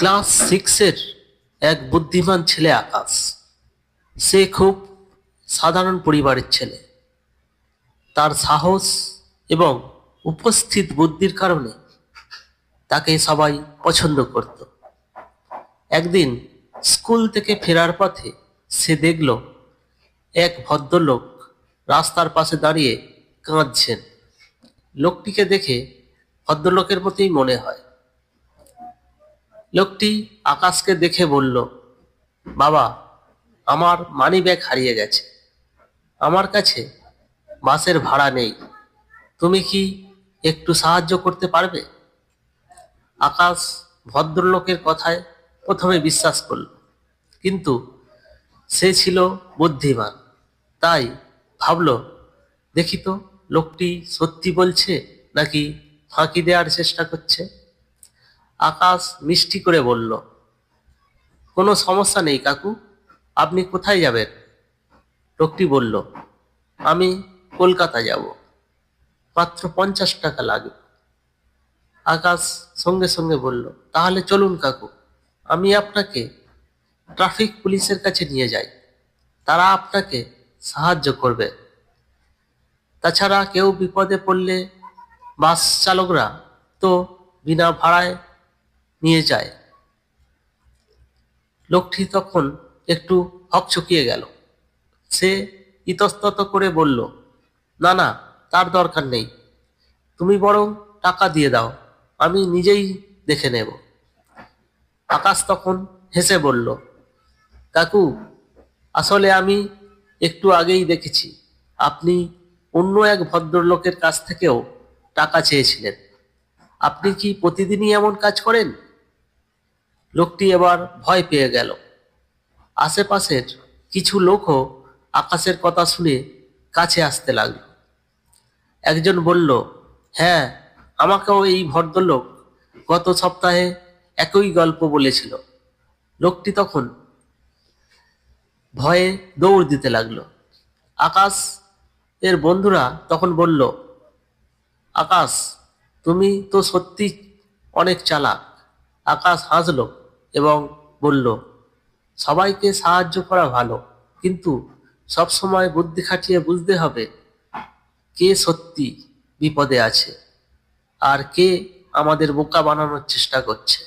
Class সিক্সের এক বুদ্ধিমান ছেলে আকাশ। সে খুব সাধারণ পরিবারের ছেলে। তার সাহস এবং উপস্থিত বুদ্ধির কারণে তাকে সবাই পছন্দ করত। একদিন স্কুল থেকে ফেরার পথে সে দেখল, এক ভদ্রলোক রাস্তার পাশে দাঁড়িয়ে কাঁদছেন। লোকটিকে দেখে ভদ্রলোকের মতোই মনে হয় লোকটি আকাশকে দেখে বলল, বাবা, আমার মানি ব্যাগ হারিয়ে গেছে। আমার কাছে বাসের ভাড়া নেই। তুমি কি একটু সাহায্য করতে পারবে? আকাশ ভদ্রলোকের কথায় প্রথমে বিশ্বাস করল, কিন্তু সে ছিল বুদ্ধিমান। তাই ভাবল, দেখি তো, লোকটি সত্যি বলছে নাকি ফাঁকি দেওয়ার চেষ্টা করছে? আকাশ মিষ্টি করে বলল, কোনো সমস্যা নেই কাকু, আপনি কোথায় যাবেন? লোকটি বলল, আমি কলকাতা যাব, মাত্র পঞ্চাশ টাকা লাগবে। আকাশ সঙ্গে সঙ্গে বলল, তাহলে চলুন কাকু, আমি আপনাকে ট্রাফিক পুলিশের কাছে নিয়ে যাই, তারা আপনাকে সাহায্য করবে। তাছাড়া কেউ বিপদে পড়লে বাস চালকরা তো বিনা ভাড়ায় নিয়ে যায়। লোকটি তখন একটু হকচকিয়ে গেল। সে ইতস্তত করে বলল, না না, তার দরকার নেই। তুমি বরং টাকা দিয়ে দাও, আমি নিজেই দেখে নেব। আকাশ তখন হেসে বলল, কাকু, আসলে আমি একটু আগেই দেখেছি। আপনি অন্য এক ভদ্রলোকের কাছ থেকেও টাকা চেয়েছিলেন। আপনি কি প্রতিদিনই এমন কাজ করেন? লোকটি এবার ভয় পেয়ে গেল। আশেপাশের কিছু লোকও আকাশের কথা শুনে কাছে আসতে লাগল। একজন বলল হ্যাঁ আমাকেও এই ভদ্রলোক গত সপ্তাহে একই গল্প বলেছিল। লোকটি তখন ভয়ে দৌড় দিতে লাগল। আকাশ এর বন্ধুরা তখন বলল, আকাশ, তুমি তো সত্যি অনেক চালাক। আকাশ হাসলো এবং বলল, সবাইকে সাহায্য করা ভালো, কিন্তু সবসময় বুদ্ধি খাটিয়ে বুঝতে হবে কে সত্যি বিপদে আছে আর কে আমাদের বোকা বানানোর চেষ্টা করছে।